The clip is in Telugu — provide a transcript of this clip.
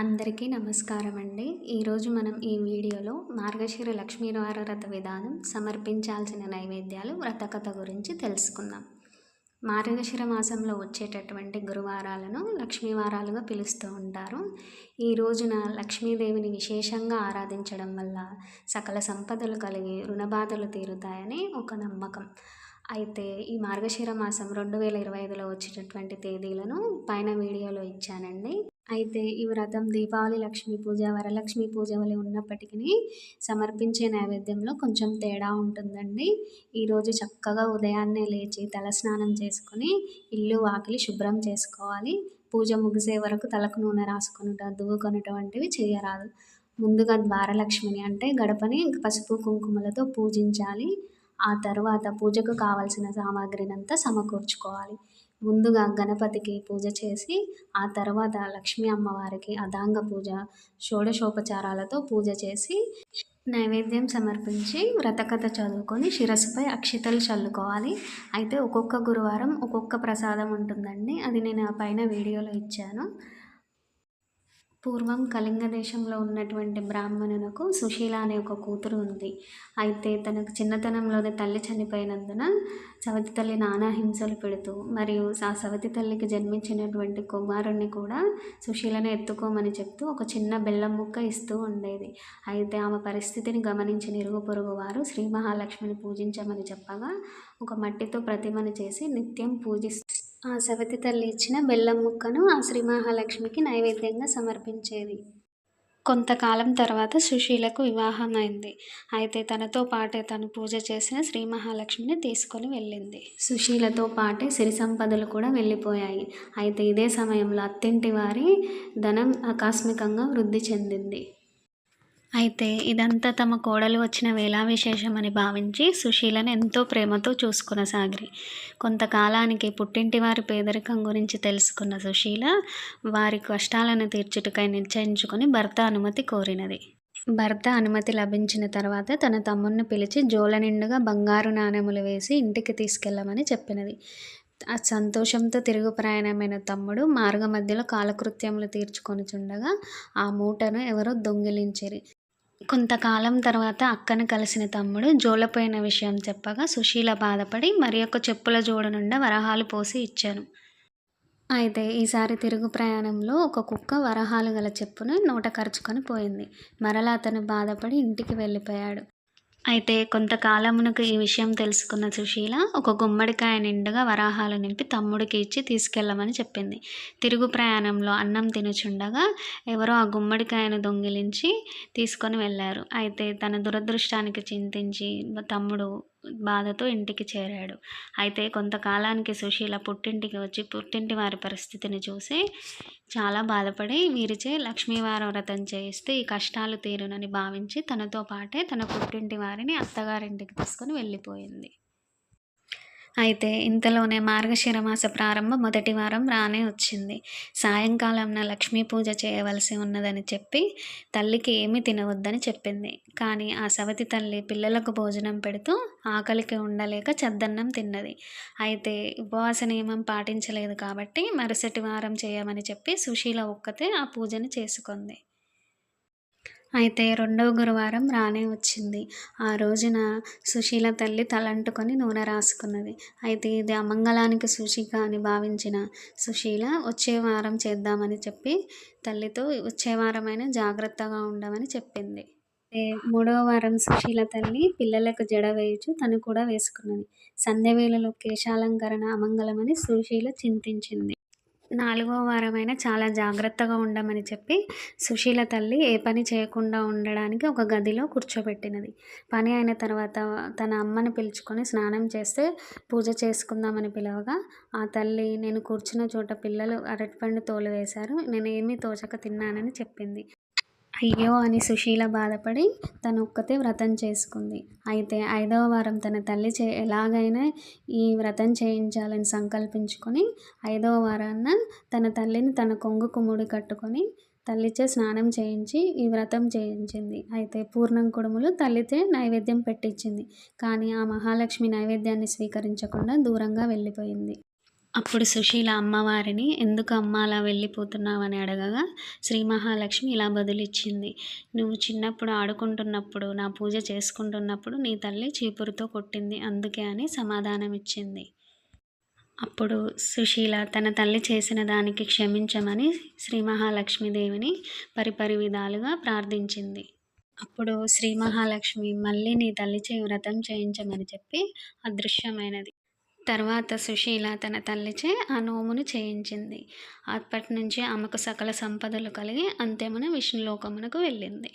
అందరికీ నమస్కారం అండి. ఈరోజు మనం ఈ వీడియోలో మార్గశిర లక్ష్మీవార వ్రత విధానం సమర్పించాల్సిన నైవేద్యాలు వ్రతకథ గురించి తెలుసుకుందాం. మార్గశిర మాసంలో వచ్చేటటువంటి గురువారాలను లక్ష్మీవారాలుగా పిలుస్తూ ఉంటారు. ఈ రోజున లక్ష్మీదేవిని విశేషంగా ఆరాధించడం వల్ల సకల సంపదలు కలిగి రుణబాధలు తీరుతాయని ఒక నమ్మకం. అయితే ఈ మార్గశిర మాసం రెండు వేల ఇరవై ఐదులో వచ్చేటటువంటి తేదీలను పైన వీడియోలో ఇచ్చానండి. అయితే ఈ వ్రతం దీపావళి లక్ష్మీ పూజ వరలక్ష్మి పూజ వలె ఉన్నప్పటికీ సమర్పించే నైవేద్యంలో కొంచెం తేడా ఉంటుందండి. ఈరోజు చక్కగా ఉదయాన్నే లేచి తలస్నానం చేసుకొని ఇల్లు వాకిలి శుభ్రం చేసుకోవాలి. పూజ ముగిసే వరకు తలకు నూనె రాసుకునుట దువ్వుకొనుట వంటివి చేయరాదు. ముందుగా ద్వారలక్ష్మిని అంటే గడపని పసుపు కుంకుమలతో పూజించాలి. ఆ తర్వాత పూజకు కావలసిన సామాగ్రినంతా సమకూర్చుకోవాలి. ముందుగా గణపతికి పూజ చేసి ఆ తర్వాత లక్ష్మీ అమ్మవారికి అదాంగ పూజ షోడశోపచారాలతో పూజ చేసి నైవేద్యం సమర్పించి వ్రతకథ చదువుకొని శిరస్సుపై అక్షితలు చల్లుకోవాలి. అయితే ఒక్కొక్క గురువారం ఒక్కొక్క ప్రసాదం ఉంటుందండి. అది నేను ఆ పైన వీడియోలో ఇచ్చాను. పూర్వం కళింగ దేశంలో ఉన్నటువంటి బ్రాహ్మణునకు సుశీల అనే ఒక కూతురు ఉంది. అయితే తనకు చిన్నతనంలోనే తల్లి చనిపోయినందున సవతి తల్లి నానా హింసలు పెడుతూ మరియు ఆ సవతి తల్లికి జన్మించినటువంటి కుమారుణ్ణి కూడా సుశీలను ఎత్తుకోమని చెప్తూ ఒక చిన్న బెల్లం ముక్క ఇస్తూ ఉండేది. అయితే ఆమె పరిస్థితిని గమనించిన ఇరుగు పొరుగు వారు శ్రీ మహాలక్ష్మిని పూజించమని చెప్పగా ఒక మట్టితో ప్రతిమను చేసి నిత్యం పూజిస్తూ ఆ సవతి తల్లి ఇచ్చిన బెల్లం ముక్కను ఆ శ్రీ మహాలక్ష్మికి నైవేద్యంగా సమర్పించేది. కొంతకాలం తర్వాత సుశీలకు వివాహం అయింది అయితే తనతో పాటే తను పూజ చేసిన శ్రీ మహాలక్ష్మిని తీసుకొని వెళ్ళింది. సుశీలతో పాటే సిరి సంపదలు కూడా వెళ్ళిపోయాయి. అయితే ఇదే సమయంలో అత్తింటి వారి ధనం ఆకస్మికంగా వృద్ధి చెందింది. అయితే ఇదంతా తమ కోడలు వచ్చిన వేళా విశేషమని భావించి సుశీలను ఎంతో ప్రేమతో చూసుకునసాగిరి కొంతకాలానికి పుట్టింటి వారి పేదరికం గురించి తెలుసుకున్న సుశీల వారి కష్టాలను తీర్చుటకై నిశ్చయించుకొని భర్త అనుమతి కోరినది. భర్త అనుమతి లభించిన తర్వాత తన తమ్ముడిని పిలిచి జోల నిండుగా బంగారు నాణెములు వేసి ఇంటికి తీసుకెళ్ళమని చెప్పినది. ఆ సంతోషంతో తిరుగు ప్రయాణమైన తమ్ముడు మార్గ మధ్యలో కాలకృత్యములు తీర్చుకొని చుండగా ఆ మూటను ఎవరో దొంగిలించిరి. కొంతకాలం తర్వాత అక్కను కలిసిన తమ్ముడు జోలపోయిన విషయం చెప్పగా సుశీల బాధపడి మరి యొక్క చెప్పుల జోడ నుండి వరహాలు పోసి ఇచ్చాను. అయితే ఈసారి తిరుగు ప్రయాణంలో ఒక కుక్క వరహాలు గల చెప్పును నోట ఖర్చుకొని పోయింది. మరలా అతను బాధపడి ఇంటికి వెళ్ళిపోయాడు. అయితే కొంతకాలమునకు ఈ విషయం తెలుసుకున్న సుశీల ఒక గుమ్మడికాయ నిండుగా వరాహాలు నింపి తమ్ముడికి ఇచ్చి తీసుకెళ్ళమని చెప్పింది. తిరుగు ప్రయాణంలో అన్నం తినుచుండగా ఎవరో ఆ గుమ్మడికాయను దొంగిలించి తీసుకొని వెళ్ళారు. అయితే తన దురదృష్టానికి చింతించి తమ్ముడు బాధతో ఇంటికి చేరాడు. అయితే కొంతకాలానికి సుశీల పుట్టింటికి వచ్చి పుట్టింటి వారి పరిస్థితిని చూసి చాలా బాధపడి వీరిచే లక్ష్మీవారం వ్రతం చేయిస్తే ఈ కష్టాలు తీరునని భావించి తనతో పాటే తన పుట్టింటి వారిని అత్తగారింటికి తీసుకొని వెళ్ళిపోయింది. అయితే ఇంతలోనే మార్గశిర మాస ప్రారంభం మొదటి వారం రానే వచ్చింది. సాయంకాలంన లక్ష్మీ పూజ చేయవలసి ఉన్నదని చెప్పి తల్లికి ఏమీ తినవద్దని చెప్పింది. కానీ ఆ సవతి తల్లి పిల్లలకు భోజనం పెడుతూ ఆకలికి ఉండలేక చద్దన్నం తిన్నది. అయితే ఉపవాస నియమం పాటించలేదు కాబట్టి మరుసటి వారం చేయమని చెప్పి సుశీల ఒక్కతే ఆ పూజను చేసుకుంది. అయితే రెండవ గురువారం రానే వచ్చింది. ఆ రోజున సుశీల తల్లి తలంటుకొని నూనె రాసుకున్నది. అయితే ఇది అమంగళానికి సూచిక అని భావించిన సుశీల వచ్చే వారం చేద్దామని చెప్పి తల్లితో వచ్చే వారమైన జాగ్రత్తగా ఉండమని చెప్పింది. మూడవ వారం సుశీల తల్లి పిల్లలకు జడ వేయచు తను కూడా వేసుకున్నది. సంధ్యవేళలో కేశాలంకరణ అమంగళమని సుశీల చింతించింది. నాలుగో వారమైనా చాలా జాగ్రత్తగా ఉండమని చెప్పి సుశీల తల్లి ఏ పని చేయకుండా ఉండడానికి ఒక గదిలో కూర్చోబెట్టినది. పని అయిన తర్వాత తన అమ్మని పిలుచుకొని స్నానం చేస్తే పూజ చేసుకుందామని పిలవగా ఆ తల్లి నేను కూర్చున్న చోట పిల్లలు అరటిపండు తోలు వేశారు నేను ఏమీ తోచక తిన్నానని చెప్పింది. అయ్యో అని సుశీల బాధపడి తను ఒక్కతే వ్రతం చేసుకుంది. అయితే ఐదవ వారం తన తల్లి చే ఎలాగైనా ఈ వ్రతం చేయించాలని సంకల్పించుకొని ఐదవ వారాన తన తల్లిని తన కొంగు కుమ్ముడి కట్టుకొని తల్లిచే స్నానం చేయించి ఈ వ్రతం చేయించింది. అయితే పూర్ణం కుడుములు తల్లితే నైవేద్యం పెట్టించింది కానీ ఆ మహాలక్ష్మి నైవేద్యాన్ని స్వీకరించకుండా దూరంగా వెళ్ళిపోయింది. అప్పుడు సుశీల అమ్మవారిని ఎందుకు అమ్మ అలా వెళ్ళిపోతున్నావు? అని అడగగా శ్రీ మహాలక్ష్మి ఇలా బదులిచ్చింది. నువ్వు చిన్నప్పుడు ఆడుకుంటున్నప్పుడు నా పూజ చేసుకుంటున్నప్పుడు నీ తల్లి చీపురుతో కొట్టింది అందుకే అని సమాధానం ఇచ్చింది అప్పుడు సుశీల తన తల్లి చేసిన దానికి క్షమించమని శ్రీ మహాలక్ష్మీదేవిని పరిపరి విధాలుగా ప్రార్థించింది. అప్పుడు శ్రీ మహాలక్ష్మి మళ్ళీ నీ తల్లి చేయి వ్రతం చేయించమని చెప్పి అదృశ్యమైనది. తర్వాత సుశీల తన తల్లిచే ఆ నోమును చేయించింది. అప్పటి నుంచి ఆమెకు సకల సంపదలు కలిగి అంతేమని విష్ణులోకమునకు వెళ్ళింది.